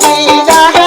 Tira